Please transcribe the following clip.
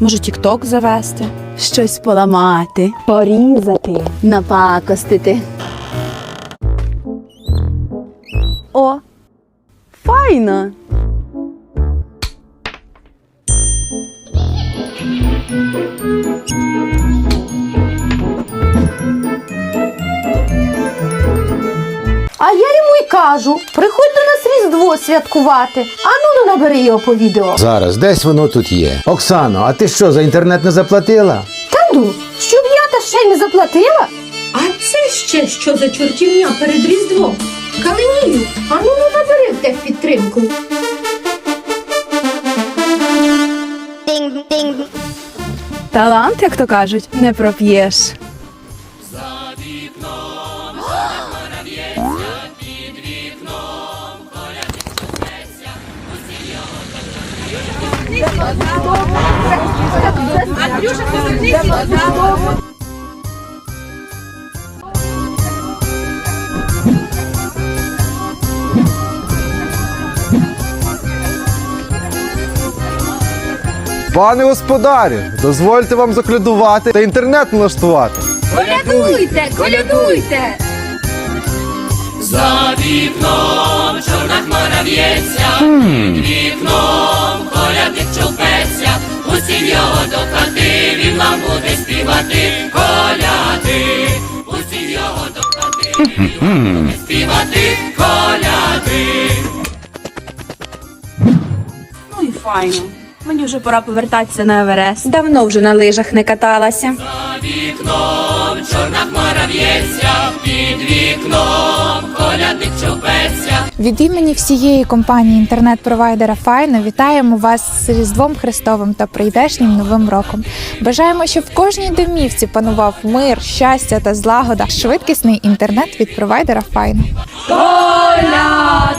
Може, тік-ток завести? Щось поламати, Порізати. напакостити. О, файно. А я йому й кажу: приходь до нас Різдво святкувати. Ану ну набери його по відео. Зараз десь воно тут є. Оксано, а ти що, за інтернет не заплатила? Та ну, щоб я та ще й не заплатила? А це ще що за чортівня перед Різдвом? Калинію, ану ну набери в техпідтримку. Талант, як то кажуть, не проп'єш. Пане господарю, дозвольте вам заклюдувати та інтернет налаштувати. Колядуйте, колядуйте! За вікном чорна хмара в'ється, під співати коляди, усі його до хати, він вам буде співати коляди. Ну і файно. Мені вже пора повертатися на Еверест. Давно вже на лижах не каталася. За вікном чорна хмара в'ється, під вікном. Від імені всієї компанії інтернет-провайдера Файно вітаємо вас з Різдвом Христовим та прийдешнім новим роком. Бажаємо, щоб в кожній домівці панував мир, щастя та злагода. Швидкісний інтернет від провайдера Файно. Коля!